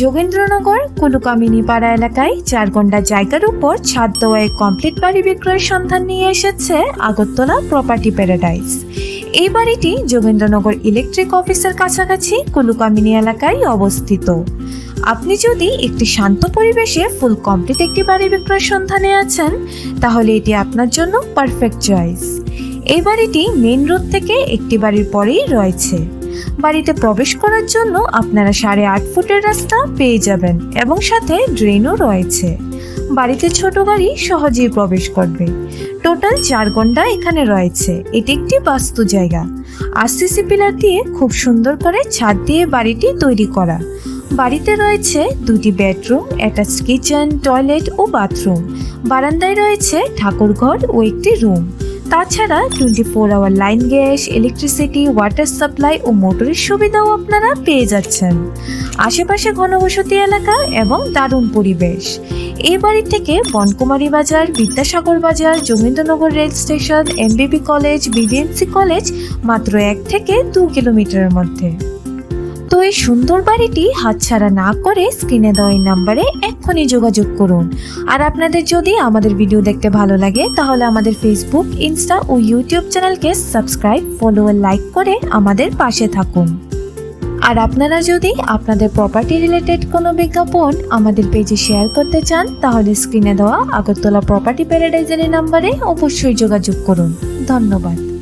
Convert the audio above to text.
যোগেন্দ্রনগর কুলুকামিনী পাড়া এলাকায় চার ঘণ্টা জায়গার উপর ছাদ দেওয়া এক কমপ্লিট বাড়ি বিক্রয়ের সন্ধান নিয়ে এসেছে আগরতলা প্রপার্টি প্যারাডাইস এই বাড়িটি যোগেন্দ্রনগর ইলেকট্রিক অফিসের কাছাকাছি কুলুকামিনী এলাকায় অবস্থিত। আপনি যদি একটি শান্ত পরিবেশে ফুল কমপ্লিট একটি বাড়ি বিক্রয়ের সন্ধানে আছেন, তাহলে এটি আপনার জন্য পারফেক্ট চয়েস এই বাড়িটি মেইন রোড থেকে একটি বাড়ির পরেই রয়েছে। বাড়িতে প্রবেশ করার জন্য আপনারা সাড়ে আট ফুটের রাস্তা পেয়ে যাবেন এবং সাথে ড্রেনও রয়েছে। বাড়িতে ছোট গাড়ি সহজেই প্রবেশ করবে। টোটাল চার ঘণ্টা এখানে রয়েছে। এটি একটি বাস্তু জায়গা। আরসিসি পিলার দিয়ে খুব সুন্দর করে ছাদ দিয়ে বাড়িটি তৈরি করা। বাড়িতে রয়েছে দুটি বেডরুম, অ্যাটাচ কিচেন, টয়লেট ও বাথরুম। বারান্দায় রয়েছে ঠাকুরঘর ও একটি রুম। তাছাড়া twenty four hour line gas electricity water supply ও মোটরের সুবিধাও আপনারা পেয়ে যাচ্ছেন। আশেপাশে ঘনবসতি এলাকা এবং দারুণ পরিবেশ। এই বাড়ি থেকে Bonkumari Bazar, Vidyasagar Bazar Jogendranagar rail station, MBB college, BBMC college মাত্র এক থেকে দু কিলোমিটারের মধ্যে। তো এই সুন্দর বাড়িটি হাতছাড়া না করে স্ক্রিনে দেওয়া নাম্বারে এক্ষুনি যোগাযোগ করুন। আর আপনাদের যদি আমাদের ভিডিও দেখতে ভালো লাগে, তাহলে আমাদের ফেসবুক ইনস্টা ও ইউটিউব চ্যানেলকে সাবস্ক্রাইব ফলো লাইক করে আমাদের পাশে থাকুন। আর আপনারা যদি আপনাদের প্রপার্টি রিলেটেড কোনো বিজ্ঞাপন আমাদের পেজে শেয়ার করতে চান, তাহলে স্ক্রিনে দেওয়া আগরতলা প্রপার্টি প্যারাডাইজারের নাম্বারে অবশ্যই যোগাযোগ করুন। ধন্যবাদ।